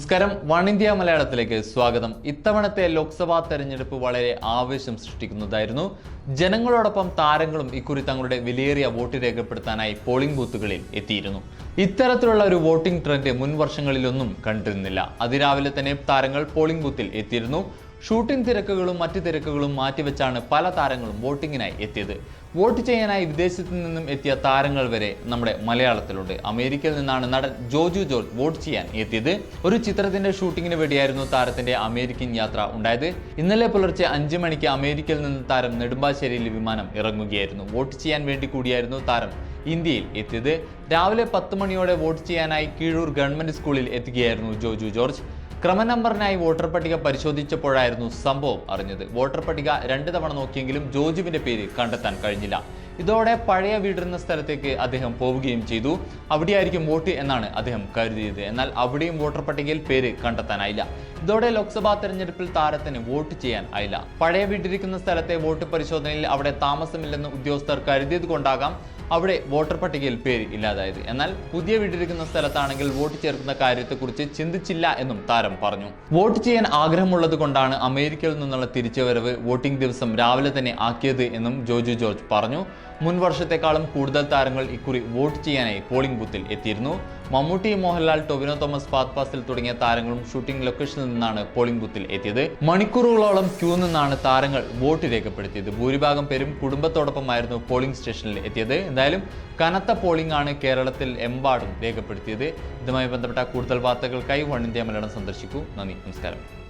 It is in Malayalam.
നമസ്കാരം. വൺ ഇന്ത്യ മലയാളത്തിലേക്ക് സ്വാഗതം. ഇത്തവണത്തെ ലോക്സഭാ തെരഞ്ഞെടുപ്പ് വളരെ ആവേശം സൃഷ്ടിക്കുന്നതായിരുന്നു. ജനങ്ങളോടൊപ്പം താരങ്ങളും ഇക്കുറി തങ്ങളുടെ വിലയേറിയ വോട്ട് രേഖപ്പെടുത്താനായി പോളിംഗ് ബൂത്തുകളിൽ എത്തിയിരുന്നു. ഇത്തരത്തിലുള്ള ഒരു വോട്ടിംഗ് ട്രെൻഡ് മുൻ വർഷങ്ങളിലൊന്നും കണ്ടിരുന്നില്ല. അതിരാവിലെ തന്നെ താരങ്ങൾ പോളിംഗ് ബൂത്തിൽ എത്തിയിരുന്നു. ഷൂട്ടിംഗ് തിരക്കുകളും മറ്റ് തിരക്കുകളും മാറ്റിവെച്ചാണ് പല താരങ്ങളും വോട്ടിങ്ങിനായി എത്തിയത്. വോട്ട് ചെയ്യാനായി വിദേശത്തു നിന്നും എത്തിയ താരങ്ങൾ വരെ നമ്മുടെ മലയാളത്തിലുണ്ട്. അമേരിക്കയിൽ നിന്നാണ് നടൻ ജോജു ജോർജ് വോട്ട് ചെയ്യാൻ എത്തിയത്. ഒരു ചിത്രത്തിന്റെ ഷൂട്ടിങ്ങിന് വേണ്ടിയായിരുന്നു താരത്തിന്റെ അമേരിക്കൻ യാത്ര ഉണ്ടായത്. ഇന്നലെ പുലർച്ചെ അഞ്ച് മണിക്ക് അമേരിക്കയിൽ നിന്ന് താരം നെടുമ്പാശ്ശേരിയിൽ വിമാനം ഇറങ്ങുകയായിരുന്നു. വോട്ട് ചെയ്യാൻ വേണ്ടി കൂടിയായിരുന്നു താരം ഇന്ത്യയിൽ എത്തിയത്. രാവിലെ പത്ത് മണിയോടെ വോട്ട് ചെയ്യാനായി കീഴൂർ ഗവൺമെന്റ് സ്കൂളിൽ എത്തുകയായിരുന്നു ജോജു ജോർജ്. ക്രമനമ്പറിനായി വോട്ടർ പട്ടിക പരിശോധിച്ചപ്പോഴായിരുന്നു സംഭവം അറിഞ്ഞത്. വോട്ടർ പട്ടിക രണ്ട് തവണ നോക്കിയെങ്കിലും ജോജുവിന്റെ പേര് കണ്ടെത്താൻ കഴിഞ്ഞില്ല. ഇതോടെ പഴയ വീടിരുന്ന സ്ഥലത്തേക്ക് അദ്ദേഹം പോവുകയും ചെയ്തു. അവിടെയായിരിക്കും വോട്ട് എന്നാണ് അദ്ദേഹം കരുതിയത്. എന്നാൽ അവിടെയും വോട്ടർ പട്ടികയിൽ പേര് കണ്ടെത്താനായില്ല. ഇതോടെ ലോക്സഭാ തെരഞ്ഞെടുപ്പിൽ താരത്തിന് വോട്ട് ചെയ്യാൻ ആയില്ല. പഴയ വീട്ടിരിക്കുന്ന സ്ഥലത്തെ വോട്ട് പരിശോധനയിൽ അവിടെ താമസമില്ലെന്ന് ഉദ്യോഗസ്ഥർ കരുതിയത് കൊണ്ടാകാം അവിടെ വോട്ടർ പട്ടികയിൽ പേര് ഇല്ലാതായത്. എന്നാൽ പുതിയ വീട്ടിരിക്കുന്ന സ്ഥലത്താണെങ്കിൽ വോട്ട് ചേർക്കുന്ന കാര്യത്തെക്കുറിച്ച് ചിന്തിച്ചില്ല എന്നും താരം പറഞ്ഞു. വോട്ട് ചെയ്യാൻ ആഗ്രഹമുള്ളത് കൊണ്ടാണ് അമേരിക്കയിൽ നിന്നുള്ള തിരിച്ചുവരവ് വോട്ടിംഗ് ദിവസം രാവിലെ തന്നെ ആക്കിയത് എന്നും ജോജു ജോർജ് പറഞ്ഞു. മുൻ വർഷത്തെക്കാളും കൂടുതൽ താരങ്ങൾ ഇക്കുറി വോട്ട് ചെയ്യാനായി പോളിംഗ് ബൂത്തിൽ എത്തിയിരുന്നു. മമ്മൂട്ടി മോഹൻലാൽ ടൊവിനോ തോമസ് പാത്പാസിൽ തുടങ്ങിയ താരങ്ങളും ഷൂട്ടിംഗ് ലൊക്കേഷനിൽ നിന്നാണ് പോളിംഗ് ബൂത്തിൽ എത്തിയത്. മണിക്കൂറുകളോളം ക്യൂ നിന്നാണ് താരങ്ങൾ വോട്ട് രേഖപ്പെടുത്തിയത്. ഭൂരിഭാഗം പേരും കുടുംബത്തോടൊപ്പമായിരുന്നു പോളിംഗ് സ്റ്റേഷനിൽ എത്തിയത്. എന്തായാലും കനത്ത പോളിംഗ് ആണ് കേരളത്തിൽ എമ്പാടും രേഖപ്പെടുത്തിയത്. ഇതുമായി ബന്ധപ്പെട്ട കൂടുതൽ വാർത്തകൾക്കായി വൺ ഇന്ത്യ മലയാളം സന്ദർശിക്കൂ. നന്ദി നമസ്കാരം.